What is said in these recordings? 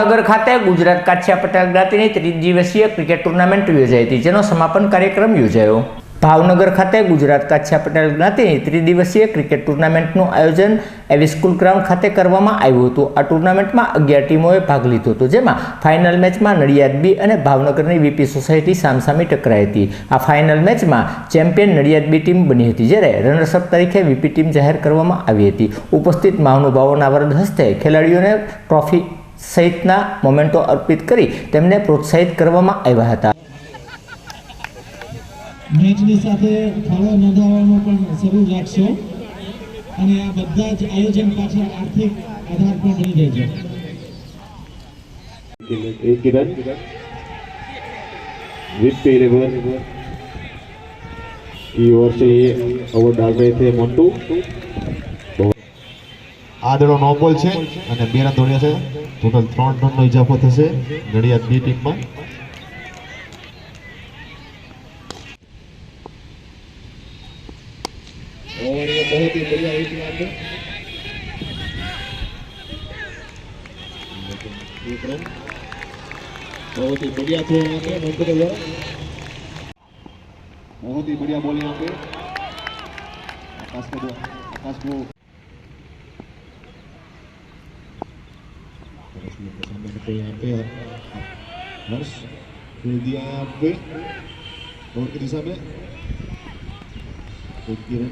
નગર ખાતે ગુજરાત કાછિયા પટેલ જ્ઞાતિની ત્રિદિવસીય cricket tournament યોજાઈ હતી. જેનો સમાપન કાર્યક્રમ યોજાયો. ભાવનગર ખાતે ગુજરાત કાછિયા પટેલ જ્ઞાતિની ત્રિદિવસીય ક્રિકેટ ટુર્નામેન્ટનું આયોજન એવી સ્કૂલ ગ્રાઉન્ડ ખાતે કરવામાં આવ્યું હતું. આ ટુર્નામેન્ટમાં અગિયાર ટીમોએ ભાગ લીધો હતો. જેમાં ફાઇનલ મેચમાં નડિયાદ બી અને ભાવનગરની વીપી સોસાયટી સામસામી ટકરાઈ હતી. આ ફાઇનલ મેચમાં ચેમ્પિયન નડિયાદ બી ટીમ બની હતી, જ્યારે રનર્સઅપ તરીકે વીપી ટીમ જાહેર કરવામાં આવી હતી. ઉપસ્થિત મહાનુભાવોના વરદ હસ્તે ખેલાડીઓને ટ્રોફી સહિતના મોમેન્ટો અર્પિત કરી તેમને પ્રોત્સાહિત કરવામાં આવ્યા હતા મેચની સાથે ફાળો નોંધાવવાનો પણ શરૂ રાખશો અને આ બધા જ આયોજન પાછળ આર્થિક આધાર પણ બની જાય છે एक रन विप इलेवन की ओर से ये ओवर डाल रहे थे मोन्टू આદડો નો બોલ છે અને બે રન દોડ્યા છે ટોટલ ત્રણ રનનો ઇજાફો થશે નડિયાદ બી ટીમમાં और ये बहुत ही बढ़िया हिट यहाँ पे एक रन बहुत ही बढ़िया थ्रो यहाँ पे मोन्टू के द्वारा बहुत ही बढ़िया बॉल यहाँ पे आकाश को दो आकाश को सामने करते हैं यहाँ पे हर्ष खेल दिया है यहाँ पे और की दिशा में एक ही रन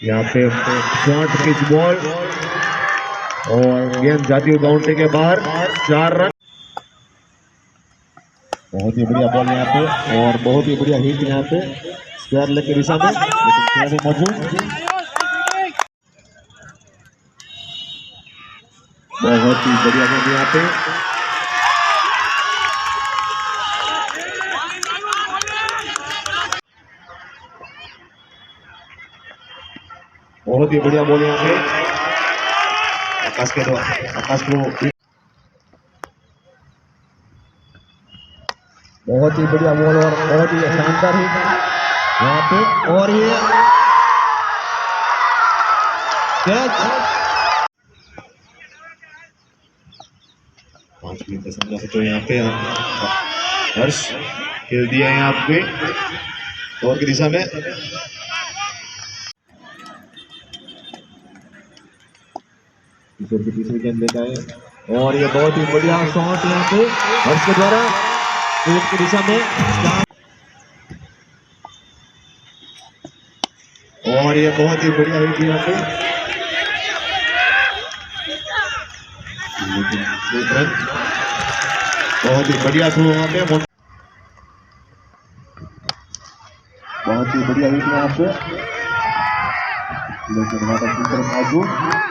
यहाँ पे शॉर्ट पिच बॉल और गेंद जाती हुई बाउंड्री के बाहर चार रन बहुत ही बढ़िया बॉल यहाँ पे और बहुत ही बढ़िया हिट यहाँ पे स्क्वायर लेग की दिशा में लेकिन खिलाड़ी मौजूद बहुत ही बढ़िया गेंद यहाँ पे बहुत ही बढ़िया बॉल यहाँ पे आकाश के द्वारा आकाश को बहुत ही बढ़िया बॉल और बहुत ही शानदार हिट यहाँ पे और ये कैच पांच मिनट का समझा सकते हो यहाँ पे हर्ष खेल दिया है यहाँ पे और की दिशा में किशोर की तीसरी गेंद लेता है। और ये बहुत ही बढ़िया शॉट यहाँ पे हर्ष के द्वारा पेट की दिशा में और ये बहुत ही बढ़िया हिट यहाँ पे बहुत ही बढ़िया थ्रो यहाँ पे बहुत ही बढ़िया हिट यहाँ पे लेकिन वहाँ पर कीपर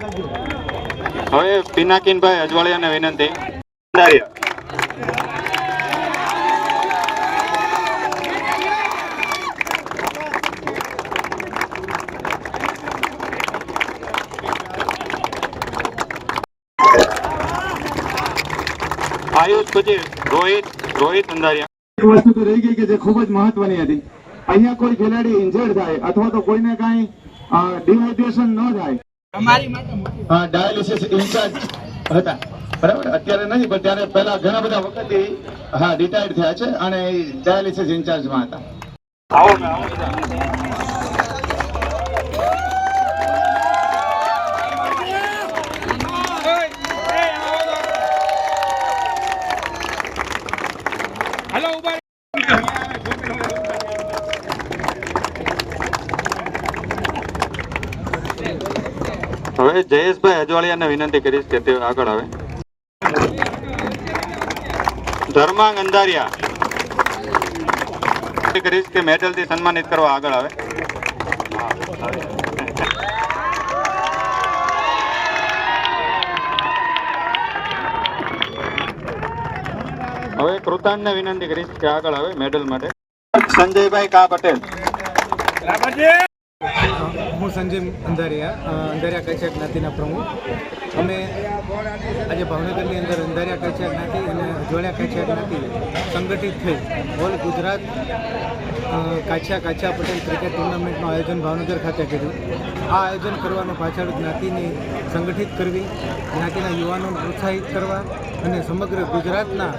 હવે પિનાકીનભાઈ અજવાળિયાને વિનંતી. પછી રોહિત રોહિત અંધારિયા. એક વસ્તુ રહી ગઈ કે જે ખૂબ જ મહત્વની હતી. અહીંયા કોઈ ખેલાડી ઇન્જર્ડ થાય અથવા તો કોઈને કાંઈ ડિહાઇડ્રેશન ન થાય. ડાયાલિસિસ ઇન્ચાર્જ હતા. બરાબર? અત્યારે નથી પણ ત્યારે પહેલા ઘણા બધા વખતથી હા રિટાયર્ડ થયા છે અને ડાયાલિસિસ ઇન્ચાર્જમાં હતા. આવો મેં આવો બધા. હવે જયેશભાઈ અજવાળિયાને વિનંતી કરીશ કે તે આગળ આવે. ધર્માંગ અંધારિયા. કરીશ કે મેડલથી સન્માનિત કરવા આગળ આવે. હવે કૃતાનને વિનંતી કરીશ કે આગળ આવે મેડલ માટે. સંજયભાઈ કા પટેલ. હું સંજીવ અંધારિયા અંધારિયા કચ્છા જ્ઞાતિના પ્રમુખ. અમે આજે ભાવનગરની અંદર અંધારિયા કચ્છા જ્ઞાતિ અને અજવાળિયા કચ્છા જ્ઞાતિ સંગઠિત થઈ. ઓલ ગુજરાત અ, કાછા કાછા પટેલ ક્રિકેટ ટુર્નામેન્ટનું આયોજન ભાવનગર ખાતે કર્યું. આ આયોજન કરવાનું પાછળ જ્ઞાતિને સંગઠિત કરવી જ્ઞાતિના યુવાનોને પ્રોત્સાહિત કરવા અને સમગ્ર ગુજરાતના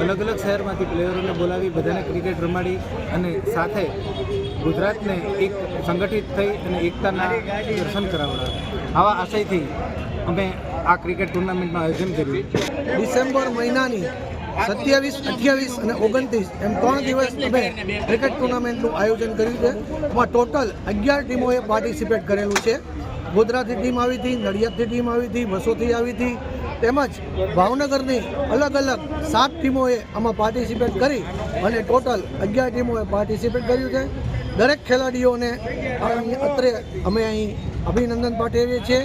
અલગ અલગ શહેરમાંથી પ્લેયરોને બોલાવી બધાને ક્રિકેટ રમાડી અને સાથે ગુજરાતને એક સંગઠિત થઈ અને એકતાના દર્શન કરાવડા આવા આશયથી અમે આ ક્રિકેટ ટુર્નામેન્ટનું આયોજન કર્યું. ડિસેમ્બર મહિનાની સત્યાવીસ, અઠ્યાવીસ અને ઓગણત્રીસ એમ ત્રણ દિવસ અમે ક્રિકેટ ટુર્નામેન્ટનું આયોજન કર્યું છે. એમાં ટોટલ અગિયાર ટીમોએ પાર્ટિસિપેટ કરેલું છે. ગોધરાથી ટીમ આવી હતી, નડિયાદથી ટીમ આવી હતી વસોથી આવી હતી તેમજ ભાવનગરની અલગ અલગ સાત ટીમોએ આમાં પાર્ટિસિપેટ કરી અને ટોટલ અગિયાર ટીમોએ પાર્ટિસિપેટ કર્યું છે. દરેક ખેલાડીઓને અત્રે અમે અહીં અભિનંદન પાઠવીએ છીએ.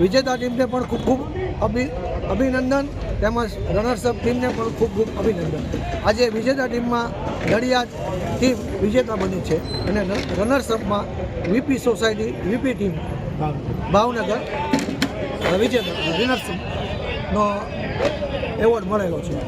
વિજેતા ટીમને પણ ખૂબ ખૂબ અભિ, અભિનંદન તેમજ રનર્સઅપ ટીમને પણ ખૂબ ખૂબ અભિનંદન. આજે વિજેતા ટીમમાં નડિયાદ ટીમ વિજેતા બની છે અને રનર્સઅપમાં VP society VP team Bhavnagar, વિજેતા રનર્સઅપનો એવોર્ડ મળેલો છે.